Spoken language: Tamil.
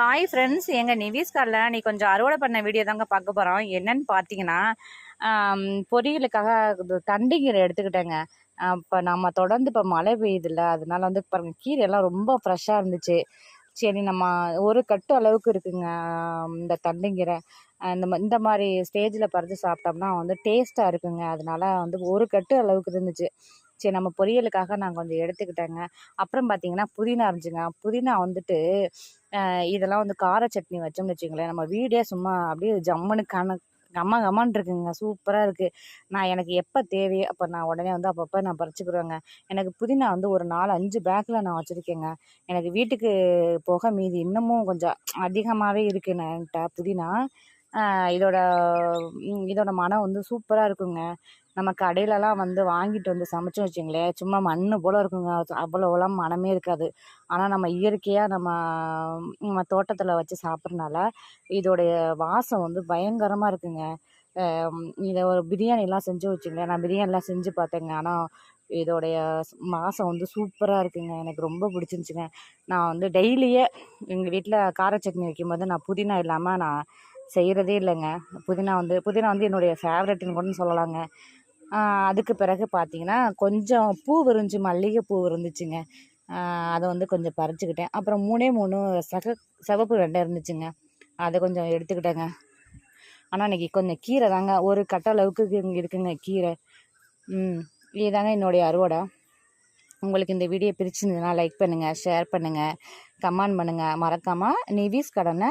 ஹாய் ஃப்ரெண்ட்ஸ் எங்கள் நிவிஸ் காரில் நீ கொஞ்சம் அறுவடை பண்ண வீடியோ தாங்க பார்க்க போகிறோம் என்னன்னு பார்த்தீங்கன்னா பொரியலுக்காக இது தண்டிக்கீரை எடுத்துக்கிட்டேங்க. இப்போ நம்ம தொடர்ந்து இப்போ மழை பெய்யுதுல்ல அதனால வந்து பாருங்கள் கீரையெல்லாம் ரொம்ப ஃப்ரெஷ்ஷாக இருந்துச்சு. சரி நம்ம ஒரு கட்டு அளவுக்கு இருக்குங்க இந்த தண்டுங்கீரை இந்த மா- இந்த மாதிரி ஸ்டேஜில் பறித்து சாப்பிட்டோம்னா வந்து டேஸ்ட்டாக இருக்குங்க. அதனால வந்து ஒரு கட்டு அளவுக்கு இருந்துச்சு. சரி நம்ம பொரியலுக்காக நான் கொஞ்சம் எடுத்துக்கிட்டேங்க. அப்புறம் பார்த்தீங்கன்னா புதினா இருந்துச்சுங்க. புதினா வந்துட்டு இதெல்லாம் வந்து கார சட்னி வச்சோம்னு வச்சுங்களேன் நம்ம வீடே சும்மா அப்படியே ஜம்முன்னு கண கம்ம கம்மன்னு இருக்குங்க. சூப்பராக இருக்குது நான் எனக்கு எப்போ தேவையோ அப்போ நான் உடனே வந்து அப்பப்போ நான் பறிச்சுக்கிடுவேங்க எனக்கு புதினா வந்து ஒரு நாலு அஞ்சு பேக்கில் நான் வச்சுருக்கேங்க. எனக்கு வீட்டுக்கு போக மீதி இன்னமும் கொஞ்சம் அதிகமாகவே இருக்குது என்கிட்ட புதினா. இதோட இதோட மனம் வந்து சூப்பராக இருக்குங்க. நம்ம கடையிலலாம் வந்து வாங்கிட்டு வந்து சமைச்சோம் வச்சுங்களேன் சும்மா மண்ணு போல் இருக்குங்க. அவ்வளோலாம் மனமே இருக்காது. ஆனால் நம்ம இயற்கையாக நம்ம நம்ம தோட்டத்தில் வச்சு சாப்பிட்றனால இதோடைய வாசம் வந்து பயங்கரமாக இருக்குங்க. இதை ஒரு பிரியாணிலாம் செஞ்சு வச்சுங்களேன் நான் பிரியாணிலாம் செஞ்சு பார்த்தேங்க. ஆனால் இதோடைய மாதம் வந்து சூப்பராக இருக்குங்க. எனக்கு ரொம்ப பிடிச்சிருந்துச்சுங்க. நான் வந்து டெய்லியே எங்கள் வீட்டில் கார சட்னி வைக்கும்போது நான் புதினா இல்லாமல் நான் செய்கிறதே இல்லைங்க. புதினா வந்து புதினா வந்து என்னுடைய ஃபேவரெட்னு கூட சொல்லலாங்க. அதுக்கு பிறகு பார்த்தீங்கன்னா கொஞ்சம் பூ விரிஞ்சு மல்லிகை பூ இருந்துச்சுங்க அதை வந்து கொஞ்சம் பறிச்சுக்கிட்டேன். அப்புறம் மூணே மூணு சக சிவப்பு வெண்டை இருந்துச்சுங்க. அதை கொஞ்சம் எடுத்துக்கிட்டேங்க. ஆனால் இன்னைக்கு கொஞ்சம் கீரை தாங்க. ஒரு கட்ட அளவுக்கு இங்கே இருக்குங்க கீரை. ம் இதுதாங்க என்னுடைய அறுவடை. உங்களுக்கு இந்த வீடியோ பிரிச்சிருந்ததுன்னா லைக் பண்ணுங்கள் ஷேர் பண்ணுங்கள் கமெண்ட் பண்ணுங்கள் மறக்காமல் நிவிஸ் கடனை